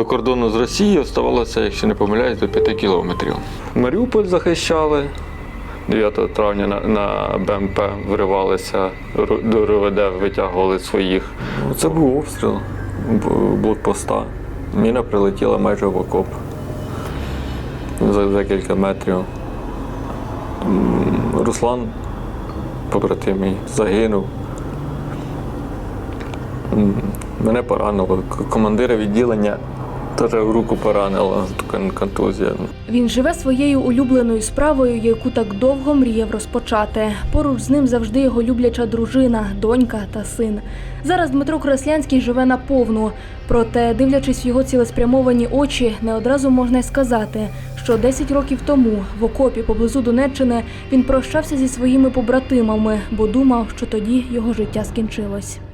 До кордону з Росією оставалося, якщо не помиляюсь, до 5 кілометрів. Маріуполь захищали. 9 травня на, на БМП виривалися до РОВД, витягували своїх. Це був обстріл блокпоста. Міна прилетіла майже в окоп за декілька метрів. Руслан, побратим мій, загинув. Мене поранило. Командира відділення теж руку поранило, така контузія. Він живе своєю улюбленою справою, яку так довго мріяв розпочати. Поруч з ним завжди його любляча дружина, донька та син. Зараз Дмитро Краслянський живе наповну. Проте, дивлячись в його цілеспрямовані очі, не одразу можна й сказати, що 10 років тому в окопі поблизу Донеччини він прощався зі своїми побратимами, бо думав, що тоді його життя скінчилось. –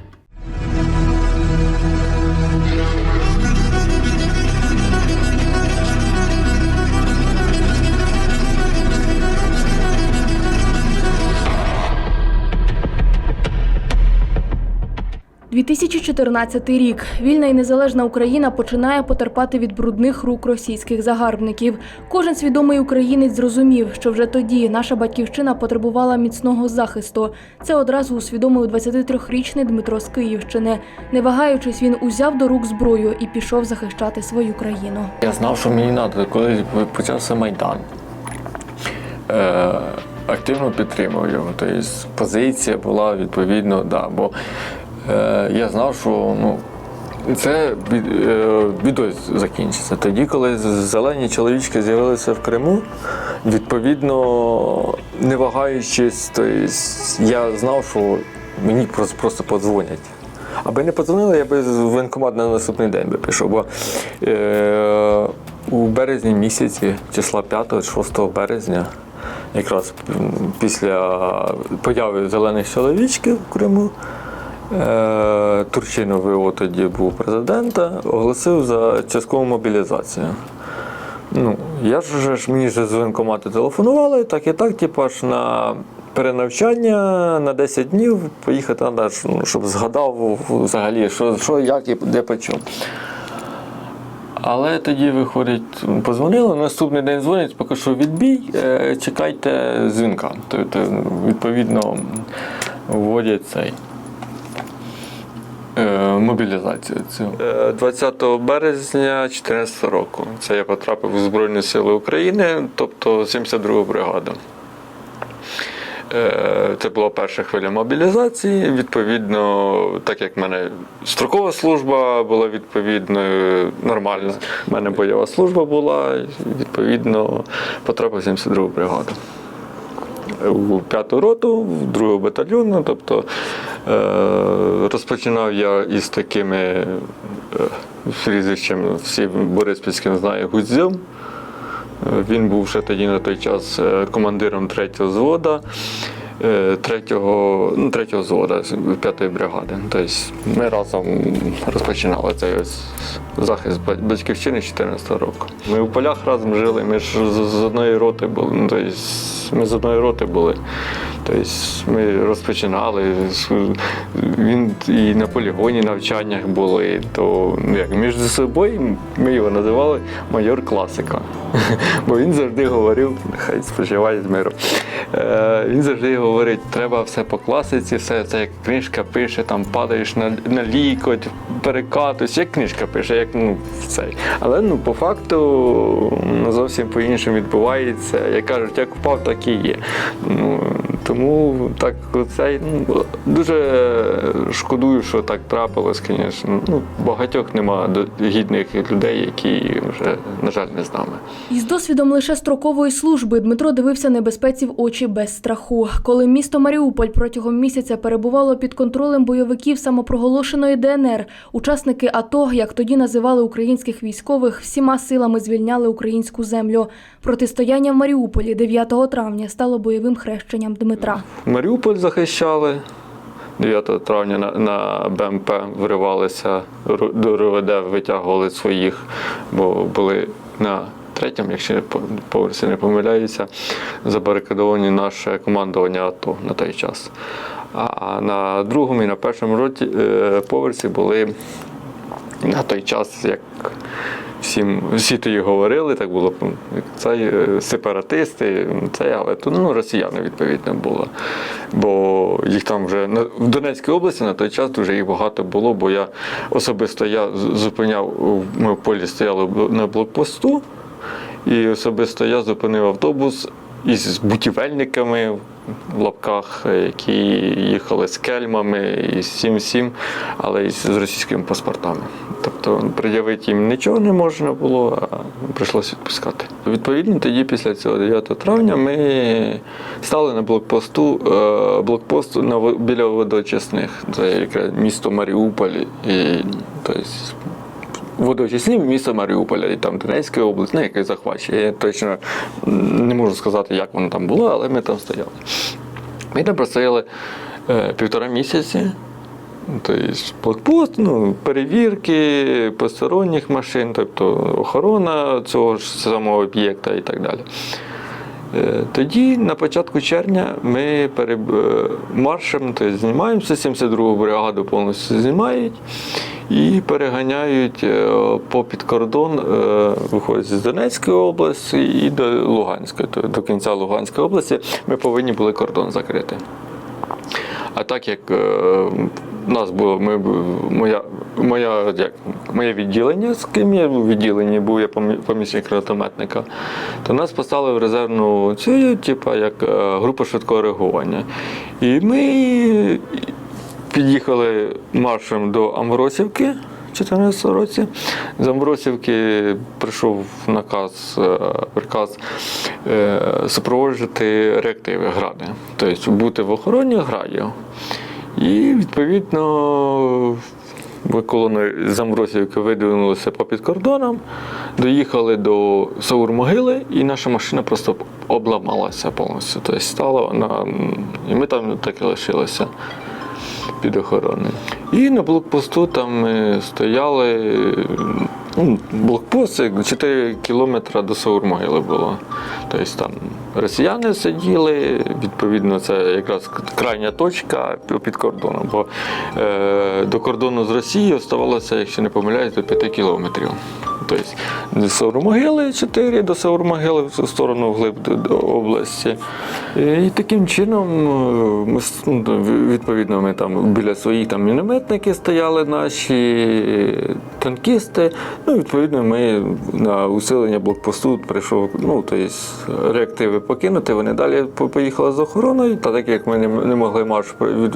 2014 рік. Вільна і незалежна Україна починає потерпати від брудних рук російських загарбників. Кожен свідомий українець зрозумів, що вже тоді наша батьківщина потребувала міцного захисту. Це одразу усвідомив 23-річний Дмитро з Київщини. Не вагаючись, він узяв до рук зброю і пішов захищати свою країну. Я знав, що мені треба, коли почався Майдан. Е, активно підтримав його. Тобто позиція була відповідно, да, бо я знав, що ну, це бід- е, бідою закінчиться. Тоді, коли зелені чоловічки з'явилися в Криму, відповідно, не вагаючись, тобто, я знав, що мені просто, подзвонять. Аби не подзвонили, я би в воєнкомат на наступний день би пішов. Бо е, у березні місяці, числа 5-6 березня, якраз після появи зелених чоловічків в Криму, е, Турчинов ВО тоді був президента, оголосив за часткову мобілізацію. Ну, я ж ж мені ж з воєнкомату телефонували, так і так, типу, ж на перенавчання на 10 днів поїхати треба, ну, щоб згадав взагалі, що, що як і де по чому. Але тоді виходить, позвонили, наступний день дзвонять, поки що відбій, е, чекайте дзвінка. Тобто, відповідно, вводять цей. Е, Мобілізацію цю 20 березня 2014 року. Це я потрапив у Збройні Сили України, тобто 72 бригаду. Е, Це була перша хвиля мобілізації. Відповідно, так як в мене строкова служба була відповідною нормальна. У мене бойова служба була, відповідно, потрапив в 72 бригаду. У п'яту роту, в другу батальйону. Тобто е, розпочинав я із такими е, прізвищами, всі Бориспільським знає Гудзьом. Е, Він був ще тоді на той час е, командиром третього взвода, е, третього, ну, третього взвода з п'ятої бригади. Тобто ми разом розпочинали цей ось захист батьківщини з 14 року. Ми в полях разом жили, ми ж з одної роти були. Ну, тобто ми з одної роти були. Тобто ми розпочинали. Він і на полігоні навчаннях були, то ну, як між собою ми його називали майор класика. Бо він завжди говорив, хай спочиває з миром. Е, він завжди говорить, треба все по класиці, все це як книжка пише, там падаєш на, на лікоть, перекатуєш, як книжка пише, як ну, цей. Але ну, по факту ну, зовсім по-іншому відбувається. Як кажуть, як впав, так і є. Ну, тому так цей, ну, дуже шкодую, що так трапилось, звісно. Ну, багатьох нема гідних людей, які вже, на жаль, не з нами. Із досвідом лише строкової служби Дмитро дивився небезпеці в очі без страху. Коли місто Маріуполь протягом місяця перебувало під контролем бойовиків самопроголошеної ДНР, учасники АТО, як тоді називали українських військових, всіма силами звільняли українську землю. Протистояння в Маріуполі 9 травня стало бойовим хрещенням Дмитра. Маріуполь захищали. 9 травня на, на БМП виривалися ру- до РОВД, витягували своїх, бо були на третьому, якщо поверсі не помиляюся, забарикадовані наше командування АТО на той час. А на другому і на першому роті, е, поверсі були на той час, як всім всі тоді говорили, так було це е, сепаратисти, це, але то ну, росіяни відповідно було. Бо їх там вже в Донецькій області на той час дуже їх багато було, бо я особисто я зупиняв, ми в полі стояли на блокпосту, і особисто я зупинив автобус із будівельниками в лапках, які їхали з кельмами і з всім всім, але і з російськими паспортами. Тобто пред'явити їм нічого не можна було, а прийшлося відпускати. Відповідно, тоді, після цього 9 травня, ми стали на блокпосту, е, блокпост на, біля водочисних. Це якраз місто Маріуполь. І, тобто, водоочисні міста Маріуполя, і там Донецька область, ну яке захвачує. Я точно не можу сказати, як воно там було, але ми там стояли. Ми там простояли е, півтора місяці. Тобто блокпост, ну, перевірки посторонніх машин, тобто охорона цього ж самого об'єкта і так далі. Е, Тоді на початку червня ми переб... е, маршем тобто, знімаємося, 72-гу бригаду повністю знімають і переганяють е, по підкордон, виходять з Донецької області і до Луганської, тобто до кінця Луганської області ми повинні були кордон закрити. А так як нас було, ми, моя, моя, як, моє відділення, з ким я в відділенні був, я помі- помічник гранатометника, то нас поставили в резервну цю, типу, як е, група швидкого реагування. І ми під'їхали маршем до Амвросівки. в 2014 році з Амвросівки прийшов наказ, е, приказ е, супроводжувати реактиви гради, тобто бути в охороні градів. І відповідно ми колони з видвинулися по підкордонам, доїхали до Саур-могили, і наша машина просто обламалася повністю. Тобто стала вона, і ми там так і лишилися під охороною. І на блокпосту там ми стояли. Ну, блокпост це 4 кілометри до Саур-могили було. Тобто там росіяни сиділи, відповідно, це якраз крайня точка під кордоном. Бо е, до кордону з Росією оставалося, якщо не помиляюсь, до 5 кілометрів. Тобто з Саурмогили 4 до Саурмогили в сторону вглиб до, області. І таким чином, е, ми, ну, відповідно, ми там біля своїх там мінометники стояли наші танкісти. Ну, відповідно, ми на усилення блокпосту прийшов, ну, тобто реактиви покинути, вони далі поїхали з охороною. Та так як ми не, могли марш е,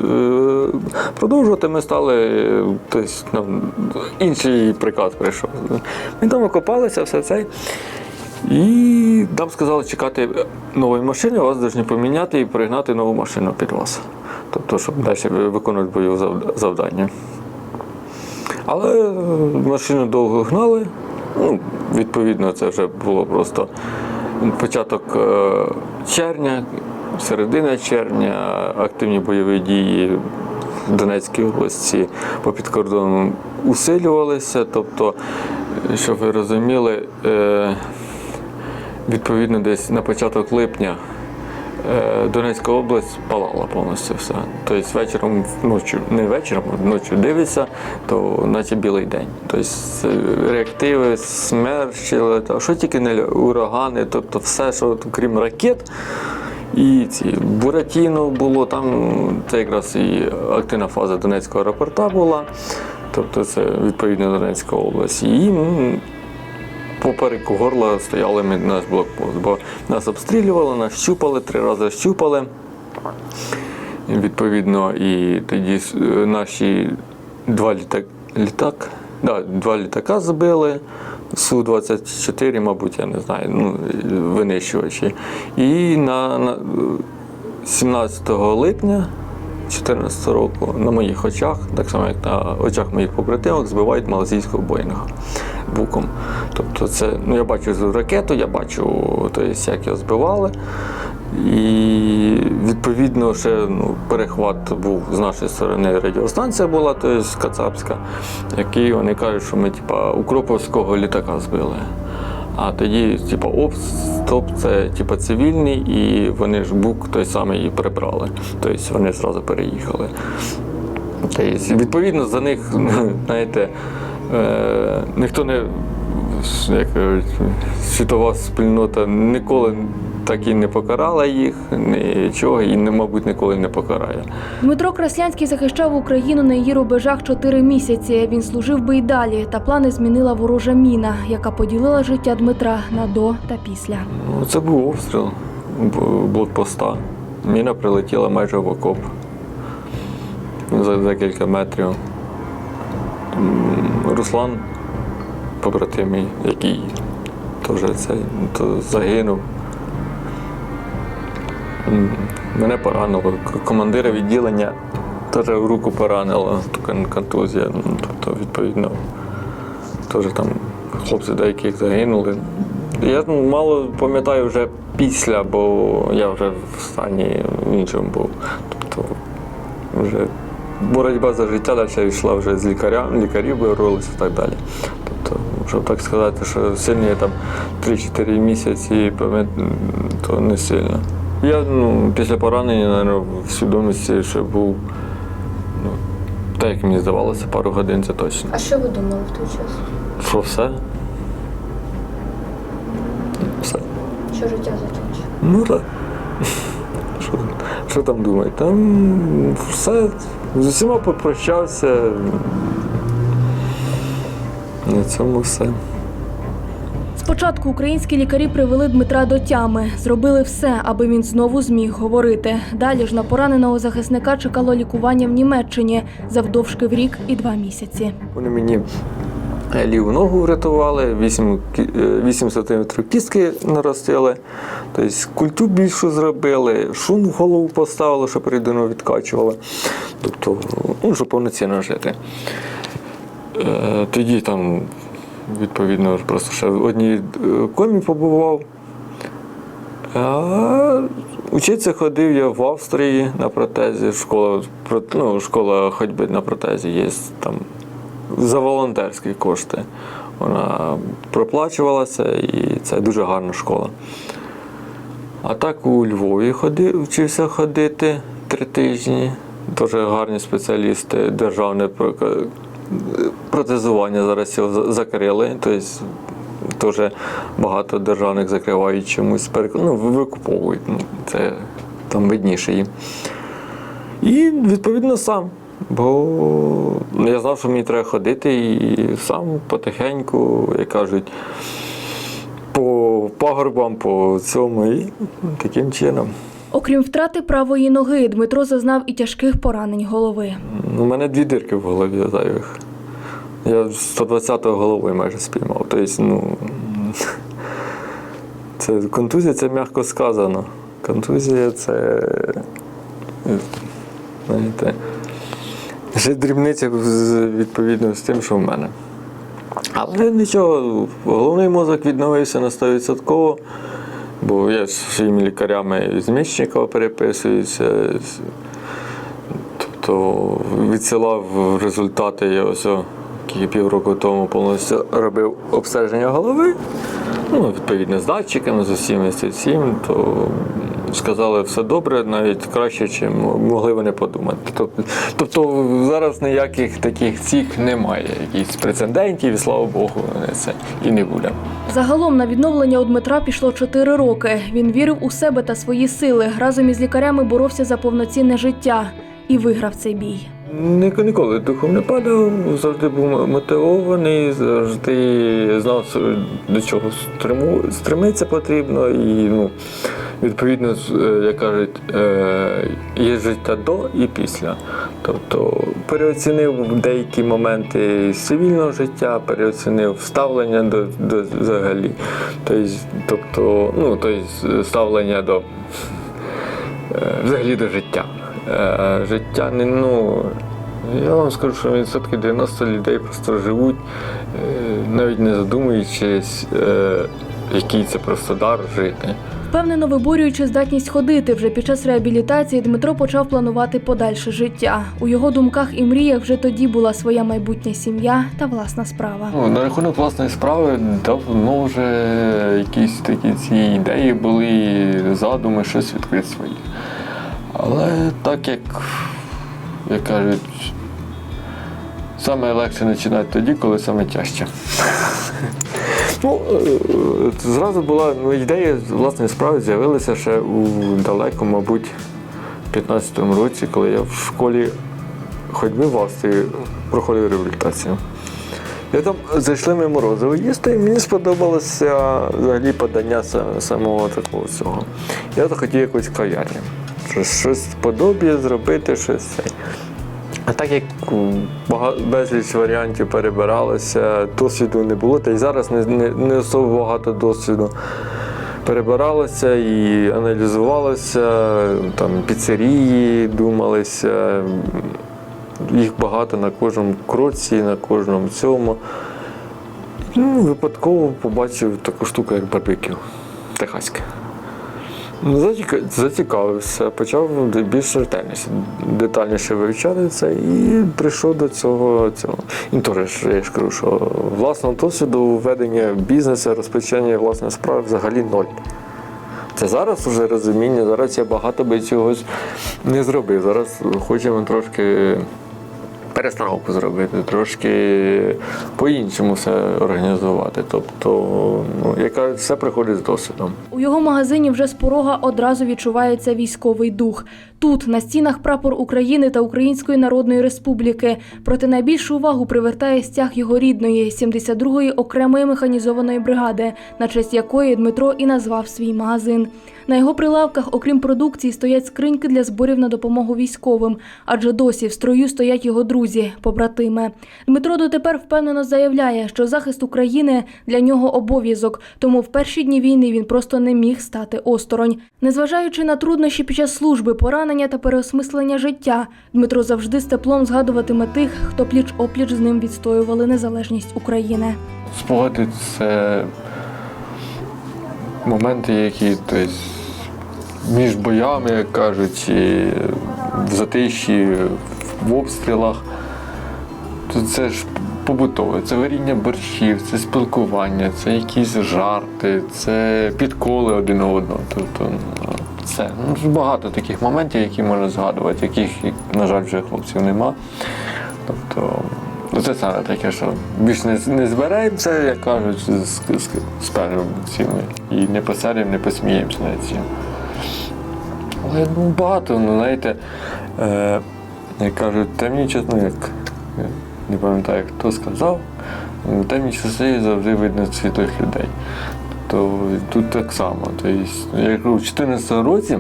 продовжувати, ми стали, е, тобто, нам інший приказ прийшов. Ми там окопалися, все це. І нам сказали чекати нової машини, вас повинні поміняти і пригнати нову машину під вас. Тобто, щоб далі виконувати бойове завдання. Але машину довго гнали. Ну, відповідно, це вже було просто початок е, червня, середина червня, активні бойові дії в Донецькій області по підкордону усилювалися. Тобто, щоб ви розуміли, е, відповідно, десь на початок липня. Е, Донецька область палала повністю все. Тобто вечором, ночі, не вечором, а ночі дивишся, то наче білий день. Тобто е, реактиви, смерчі, та що тільки не урагани, тобто все, що крім ракет. І ці Буратіно було, там це якраз і активна фаза Донецького аеропорта була. Тобто це відповідно Донецька область. І поперек горла стояли ми наш блокпост, бо нас обстрілювали, нас щупали, три рази щупали. Відповідно, і тоді е, наші два літак, літак, да, два літака збили. Су-24, мабуть, я не знаю, ну, винищувачі. І на, на 17 липня 2014 року на моїх очах, так само як на очах моїх побратимок, збивають малазійського Боїнга буком. Тобто це, ну я бачу ракету, я бачу, тобто, як його збивали. І відповідно ще ну, перехват був з нашої сторони радіостанція була, тобто Кацапська, який вони кажуть, що ми типа Укроповського літака збили. А тоді, типу, оп, стоп, це типу, цивільний, і вони ж бук той самий і прибрали. Тобто вони зразу переїхали. Тобто, відповідно, за них, знаєте, Е, ніхто не, як світова спільнота ніколи так і не покарала їх, нічого, і, мабуть, ніколи не покарає. Дмитро Краслянський захищав Україну на її рубежах чотири місяці. Він служив би й далі, та плани змінила ворожа міна, яка поділила життя Дмитра на до та після. Ну, Це був обстріл блокпоста. Міна прилетіла майже в окоп за декілька метрів. Руслан, побратим який теж то загинув. Мене поранило. Командира відділення теж в руку поранило, контузія. Ну, Тобто, відповідно, теж там хлопці деяких загинули. Я мало пам'ятаю вже після, бо я вже в стані іншому був. Тобто вже боротьба за життя далі йшла вже з лікарям, лікарі боролися і так далі. Тобто, щоб так сказати, що сильні там 3-4 місяці, то не сильно. Я ну, після поранення, мабуть, в свідомості ще був, ну, так як мені здавалося, пару годин це точно. А що ви думали в той час? Що все? Все. Що життя закінчить? Ну так. Що, що там думати? Там все. З усіма попрощався. На цьому все. Спочатку українські лікарі привели Дмитра до тями, зробили все, аби він знову зміг говорити. Далі ж на пораненого захисника чекало лікування в Німеччині завдовжки в рік і два місяці. Вони мені е, ліву ногу врятували, 8, 8 см кістки наростили, тобто культу більшу зробили, шум в голову поставили, щоб рідину відкачували. Тобто, ну, щоб повноцінно жити. Е, Тоді там, відповідно, просто ще в одній е, комі побував. А учитися ходив я в Австрії на протезі, школа, ну, школа ходьби на протезі є там за волонтерські кошти. Вона проплачувалася і це дуже гарна школа. А так у Львові ходив, вчився ходити три тижні. Дуже гарні спеціалісти, державне протезування зараз його закрили. Тобто теж багато державних закривають чомусь, ну, викуповують. Ну, це там видніше їм. І відповідно сам. Бо я знав, що мені треба ходити і сам потихеньку, як кажуть, по пагорбам, по цьому, і таким чином. Окрім втрати правої ноги, Дмитро зазнав і тяжких поранень голови. У мене дві дирки в голові зайвих. Я 120-го головою майже спіймав. Тобто, ну, це контузія це м'яко сказано. Контузія це. Знаєте, ще дрібниця відповідно з тим, що в мене. Але нічого, головний мозок відновився на 100%, бо я з своїми лікарями з Мічникова переписуюся. Тобто відсилав результати, я ось півроку тому повністю робив обстеження голови. Ну, відповідно, з датчиками, з усім з усім, то сказали, все добре, навіть краще, ніж могли вони подумати. Тобто, зараз ніяких таких цих немає, якихось прецедентів, і слава Богу, це і не буде. Загалом на відновлення у Дмитра пішло 4 роки. Він вірив у себе та свої сили. Разом із лікарями боровся за повноцінне життя і виграв цей бій. Ні- Ніколи духом не падав, завжди був мотивований, завжди знав, до чого стриму, стремитися потрібно. І ну, відповідно, е, як кажуть, е, є життя до і після. Тобто переоцінив деякі моменти цивільного життя, переоцінив ставлення до, до взагалі. Тобто, тобто, ну, тобто ставлення до е, взагалі до життя. Е, Життя не ну. Я вам скажу, що відсотки 90 людей просто живуть, е, навіть не задумуючись, е, який це просто дар жити. Впевнено виборюючи здатність ходити, вже під час реабілітації Дмитро почав планувати подальше життя. У його думках і мріях вже тоді була своя майбутня сім'я та власна справа. Ну, на рахунок власної справи давно вже якісь такі ці ідеї були, задуми, щось відкрити свої. Але так як, як кажуть, Саме легше починати тоді, коли саме тяжче. Ну, е, зразу була ну, ідея власної справи з'явилася ще у далекому, мабуть, 15-му році, коли я в школі ходьби в Австрії проходив реабілітацію. Я там зайшли ми морозиво їсти, і мені сподобалося взагалі подання самого такого всього. Я захотів якусь кав'ярню. Щось, подобіє зробити, щось. А так як безліч варіантів перебиралося, досвіду не було, та й зараз не, не, не особо багато досвіду. Перебиралося і аналізувалося, там піцерії думалися, їх багато на кожному кроці, на кожному цьому. Ну, випадково побачив таку штуку, як барбекю техаське. Ну, заціка- Зацікавився, почав більш ретельніше, детальніше вивчати це і прийшов до цього. цього. І теж я ж кажу, що власного досвіду ведення бізнесу, розпочання власної справи взагалі ноль. Це зараз вже розуміння, зараз я багато би цього не зробив. Зараз хочемо трошки перестановку зробити, трошки по-іншому все організувати. Тобто, ну, яка все приходить з досвідом. У його магазині вже з порога одразу відчувається військовий дух. Тут на стінах прапор України та Української Народної Республіки. Проте найбільшу увагу привертає стяг його рідної 72-ї окремої механізованої бригади, на честь якої Дмитро і назвав свій магазин. На його прилавках, окрім продукції, стоять скриньки для зборів на допомогу військовим, адже досі в строю стоять його друзі, побратими. Дмитро дотепер впевнено заявляє, що захист України для нього обов'язок, тому в перші дні війни він просто не міг стати осторонь. Незважаючи на труднощі під час служби, поранення та переосмислення життя, Дмитро завжди з теплом згадуватиме тих, хто пліч опліч з ним відстоювали незалежність України. Спогади це моменти, які тобто, між боями, як кажуть, в затиші, в обстрілах. Це ж побутове, це варіння борщів, це спілкування, це якісь жарти, це підколи один одного. Тобто, ну, це ну, багато таких моментів, які можна згадувати, яких, на жаль, вже хлопців нема. Тобто, ну, це саме таке, що більш не, не збираємося, як кажуть, з, з, з, першими цими. І не посадимо, не посміємося над цим. Але ну, багато, ну знаєте, е, як кажуть, темні часи, ну як не пам'ятаю, хто сказав, ну, темні часи завжди видно світлих людей. То тут так само. Тобто, я кажу, у 2014 році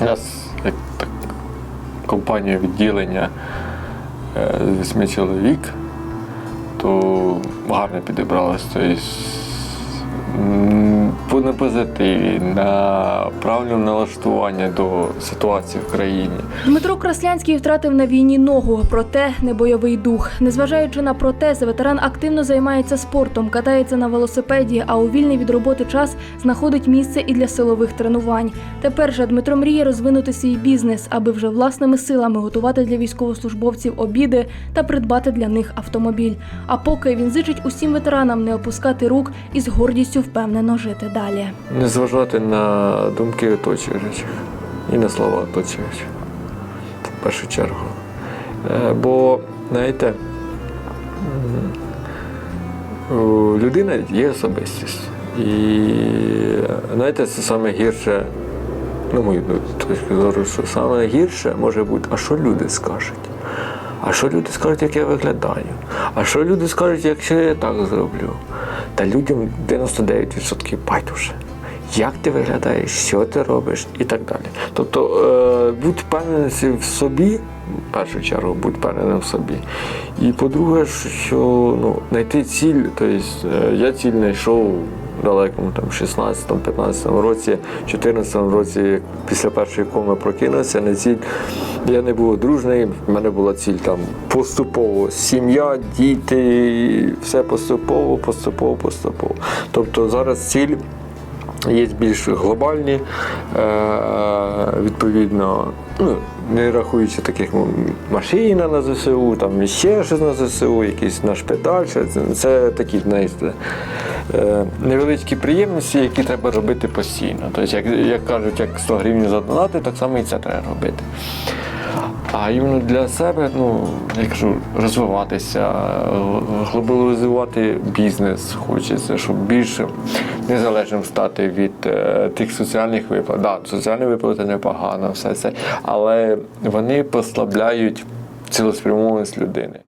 нас як так, компанія відділення е, з 8 чоловік, то гарно підібралось. Тобто, на позитиві, на правильному налаштуванні до ситуації в країні. Дмитро Краслянський втратив на війні ногу, проте не бойовий дух. Незважаючи на протези, ветеран активно займається спортом, катається на велосипеді, а у вільний від роботи час знаходить місце і для силових тренувань. Тепер же Дмитро мріє розвинути свій бізнес, аби вже власними силами готувати для військовослужбовців обіди та придбати для них автомобіль. А поки він зичить усім ветеранам не опускати рук і з гордістю впевнено жити далі. Не зважати на думки оточуючих і на слова оточуючих. В першу чергу. Е, Бо, знаєте, людина є особистість. І знаєте, це саме гірше, на мою точку зору, що саме гірше може бути, а що люди скажуть? А що люди скажуть, як я виглядаю? А що люди скажуть, якщо я так зроблю? Та людям 99% байдуже. Як ти виглядаєш, що ти робиш і так далі. Тобто е, будь впевнений в собі, в першу чергу, будь впевнений в собі. І по-друге, що ну, знайти ціль, тобто я ціль знайшов далекому там 16-15 році, 14 році, після першої коми прокинувся, на ціль. Я не був дружний, в мене була ціль там поступово. Сім'я, діти, все поступово, поступово, поступово. Тобто зараз ціль є більш глобальні, е, відповідно, ну, не рахуючи таких машина на ЗСУ, там ще щось на ЗСУ, якийсь наш педаль, це, це такі, знаєте, е, невеличкі приємності, які треба робити постійно. Тобто, як, як кажуть, як 100 гривень задонати, так само і це треба робити. А іменно для себе, ну, я кажу, розвиватися, глобалізувати бізнес хочеться, щоб більше незалежним стати від е, тих соціальних виплат. Да, соціальні виплати непогано, все це, але вони послабляють цілеспрямованість людини.